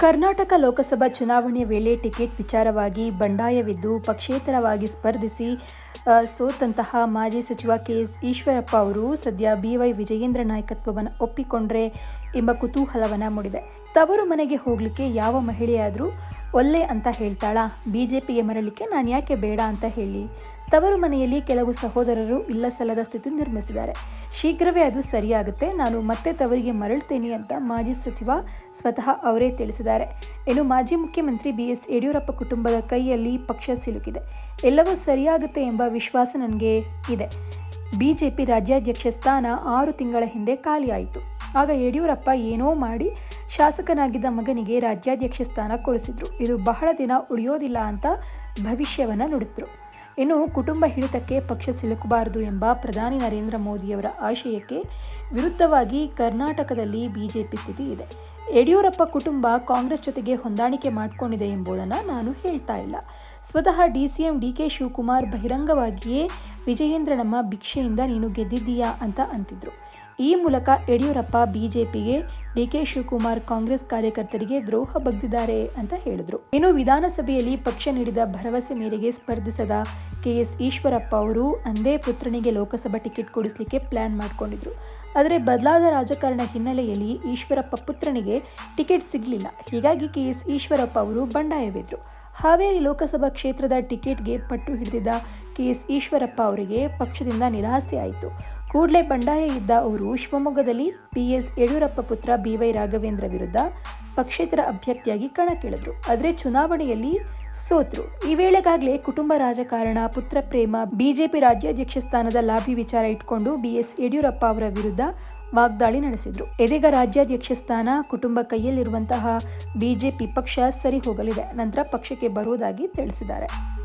ಕರ್ನಾಟಕ ಲೋಕಸಭಾ ಚುನಾವಣೆಯ ವೇಳೆ ಟಿಕೆಟ್ ವಿಚಾರವಾಗಿ ಬಂಡಾಯವಿದ್ದು ಪಕ್ಷೇತರವಾಗಿ ಸ್ಪರ್ಧಿಸಿ ಸೋತಂತಹ ಮಾಜಿ ಸಚಿವ ಕೆ ಎಸ್ ಈಶ್ವರಪ್ಪ ಅವರು ಸದ್ಯ ಬಿವೈ ವಿಜಯೇಂದ್ರ ನಾಯಕತ್ವವನ್ನು ಒಪ್ಪಿಕೊಂಡ್ರೆ ಎಂಬ ಕುತೂಹಲವನ್ನು ಮೂಡಿದೆ. ತವರು ಮನೆಗೆ ಹೋಗಲಿಕ್ಕೆ ಯಾವ ಮಹಿಳೆಯಾದರೂ ಒಲ್ಲೆ ಅಂತ ಹೇಳ್ತಾಳಾ? ಪಿಗೆ ಮರಳಿಕ್ಕೆ ನಾನು ಯಾಕೆ ಬೇಡ ಅಂತ ಹೇಳಿ. ತವರು ಮನೆಯಲ್ಲಿ ಕೆಲವು ಸಹೋದರರು ಇಲ್ಲ ಸಲ್ಲದ ಸ್ಥಿತಿ ನಿರ್ಮಿಸಿದ್ದಾರೆ. ಶೀಘ್ರವೇ ಅದು ಸರಿಯಾಗುತ್ತೆ. ನಾನು ಮತ್ತೆ ತವರಿಗೆ ಮರಳ್ತೇನೆ ಅಂತ ಮಾಜಿ ಸಚಿವ ಸ್ವತಃ ಅವರೇ ತಿಳಿಸಿದ್ದಾರೆ. ಇನ್ನು ಮಾಜಿ ಮುಖ್ಯಮಂತ್ರಿ ಬಿ ಎಸ್ ಯಡಿಯೂರಪ್ಪ ಕುಟುಂಬದ ಕೈಯಲ್ಲಿ ಪಕ್ಷ ಸಿಲುಕಿದೆ. ಎಲ್ಲವೂ ಸರಿಯಾಗುತ್ತೆ ಎಂಬ ವಿಶ್ವಾಸ ನನಗೆ ಇದೆ. ಬಿ ಜೆ ಪಿ ರಾಜ್ಯಾಧ್ಯಕ್ಷ ಸ್ಥಾನ ಆರು ತಿಂಗಳ ಹಿಂದೆ ಖಾಲಿಯಾಯಿತು ಆಗ ಯಡಿಯೂರಪ್ಪ ಏನೋ ಮಾಡಿ ಶಾಸಕನಾಗಿದ್ದ ಮಗನಿಗೆ ರಾಜ್ಯಾಧ್ಯಕ್ಷ ಸ್ಥಾನ ಕೊಡಿಸಿದ್ರು. ಇದು ಬಹಳ ದಿನ ಉಳಿಯೋದಿಲ್ಲ ಅಂತ ಭವಿಷ್ಯವನ್ನು ನುಡಿದ್ರು. ಇನ್ನು ಕುಟುಂಬ ಹಿಡಿತಕ್ಕೆ ಪಕ್ಷ ಸಿಲುಕಬಾರದು ಎಂಬ ಪ್ರಧಾನಿ ನರೇಂದ್ರ ಮೋದಿಯವರ ಆಶಯಕ್ಕೆ ವಿರುದ್ಧವಾಗಿ ಕರ್ನಾಟಕದಲ್ಲಿ ಬಿಜೆಪಿ ಸ್ಥಿತಿ ಇದೆ. ಯಡಿಯೂರಪ್ಪ ಕುಟುಂಬ ಕಾಂಗ್ರೆಸ್ ಜೊತೆಗೆ ಹೊಂದಾಣಿಕೆ ಮಾಡಿಕೊಂಡಿದೆ ಎಂಬುದನ್ನು ನಾನು ಹೇಳ್ತಾ ಇಲ್ಲ. ಸ್ವತಃ D C M D K Shivakumar ಬಹಿರಂಗವಾಗಿಯೇ ವಿಜಯೇಂದ್ರನಮ್ಮ ಭಿಕ್ಷೆಯಿಂದ ನೀನು ಗೆದ್ದಿದ್ದೀಯಾ ಅಂತ ಅಂತಿದ್ರು. ಈ ಮೂಲಕ ಯಡಿಯೂರಪ್ಪ ಬಿಜೆಪಿಗೆ ಡಿ ಕೆ ಶಿವಕುಮಾರ್ ಕಾಂಗ್ರೆಸ್ ಕಾರ್ಯಕರ್ತರಿಗೆ ದ್ರೋಹ ಬಗ್ದಿದ್ದಾರೆ ಅಂತ ಹೇಳಿದ್ರು. ಇನ್ನು ವಿಧಾನಸಭೆಯಲ್ಲಿ ಪಕ್ಷ ನೀಡಿದ ಭರವಸೆ ಮೇರೆಗೆ ಸ್ಪರ್ಧಿಸದ ಕೆ ಎಸ್ ಈಶ್ವರಪ್ಪ ಅವರು ಅಂದೇ ಪುತ್ರನಿಗೆ ಲೋಕಸಭಾ ಟಿಕೆಟ್ ಕೊಡಿಸಲಿಕ್ಕೆ ಪ್ಲಾನ್ ಮಾಡಿಕೊಂಡಿದ್ರು. ಆದರೆ ಬದಲಾದ ರಾಜಕಾರಣ ಹಿನ್ನೆಲೆಯಲ್ಲಿ ಈಶ್ವರಪ್ಪ ಪುತ್ರನಿಗೆ ಟಿಕೆಟ್ ಸಿಗಲಿಲ್ಲ. ಹೀಗಾಗಿ ಕೆಎಸ್ ಈಶ್ವರಪ್ಪ ಅವರು ಬಂಡಾಯವೆದ್ರು. ಹಾವೇರಿ ಲೋಕಸಭಾ ಕ್ಷೇತ್ರದ ಟಿಕೆಟ್ಗೆ ಪಟ್ಟು ಹಿಡಿದಿದ್ದ ಕೆಎಸ್ ಈಶ್ವರಪ್ಪ ಅವರಿಗೆ ಪಕ್ಷದಿಂದ ನಿರಾಸೆ ಆಯಿತು. ಕೂಡಲೇ ಬಂಡಾಯ ಇದ್ದ ಅವರು ಶಿವಮೊಗ್ಗದಲ್ಲಿ ಬಿಎಸ್ ಯಡಿಯೂರಪ್ಪ ಪುತ್ರ ಬಿವೈ ರಾಘವೇಂದ್ರ ವಿರುದ್ಧ ಪಕ್ಷೇತರ ಅಭ್ಯರ್ಥಿಯಾಗಿ ಕಣಕ್ಕಿಳಿದ್ರು ಆದರೆ ಚುನಾವಣೆಯಲ್ಲಿ ಸೋತ್ರು. ಈ ವೇಳೆಗಾಗಲೇ ಕುಟುಂಬ ರಾಜಕಾರಣ, ಪುತ್ರ ಪ್ರೇಮ, ಬಿಜೆಪಿ ರಾಜ್ಯಾಧ್ಯಕ್ಷ ಸ್ಥಾನದ ಲಾಭಿ ವಿಚಾರ ಇಟ್ಕೊಂಡು ಬಿಎಸ್ ಯಡಿಯೂರಪ್ಪ ಅವರ ವಿರುದ್ಧ ವಾಗ್ದಾಳಿ ನಡೆಸಿದ್ರು. ಇದೀಗ ರಾಜ್ಯಾಧ್ಯಕ್ಷ ಸ್ಥಾನ ಕುಟುಂಬ ಕೈಯಲ್ಲಿರುವಂತಹ ಬಿಜೆಪಿ ಪಕ್ಷ ಸರಿ ಹೋಗಲಿದೆ ನಂತರ ಪಕ್ಷಕ್ಕೆ ಬರುವುದಾಗಿ ತಿಳಿಸಿದ್ದಾರೆ.